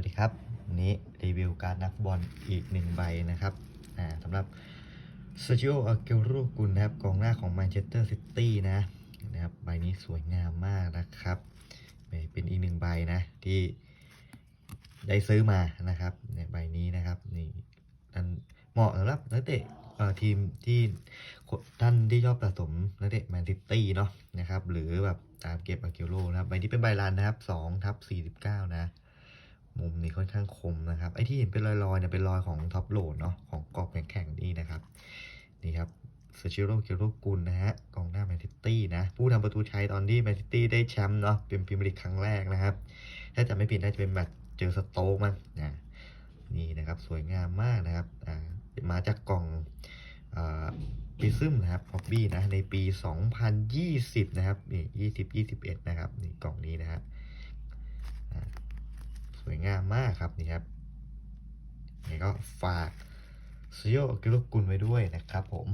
วัสดีครับวันนี้รีวิวการนักบอลอีกหนึ่งใบนะครับสำหรับเซอร์ i ิโออาเกโรกุลนะครับกองหน้าของแมนเชสเตอร์ซิตี้นะนะครับใบนี้สวยงามมากนะครับเป็นอีกหนึ่งใบนะที่ได้ซื้อมานะครับในใบนี้นะครับนี่อันเหมาะสำหรับนักเตะทีมที่ท่านที่ชอบสะสมนักเตะแมนซิตี้เนาะนะครับหรือแบบตามเก็บอาเกโรนะครับใบนี้เป็นใบรันนะครับ2ทับ49 นะ มนี้ค่อนข้างคมนะครับ ไอ้ที่เห็นเป็นรอยๆเนี่ยเป็นรอยของท็อปโหลดเนาะของกรอบแข็งๆนี่นะครับ นี่ครับเซชิโร่เกียโรกุลนะฮะกองหน้าแมนซิตี้นะ ผู้ทำประตูชัยตอนที่แมนซิตี้ได้แชมป์เนาะเป็นพรีเมียร์ลีกครั้งแรกนะครับ ถ้าจะไม่ผิดน่าจะเป็นแมตช์เจอสโต๊กมั้งนะนี่นะครับ สวยงามมากนะครับอ่ามาจากกล่องปีซึมนะครับฮอบบี้นะในปี 2020 นะครับนี่20 21 นะครับนี่กล่องนี้นะฮะ มากครับนี่ครับนี่ก็ฝากซิโยกิโลกุลไว้ด้วยนะครับผม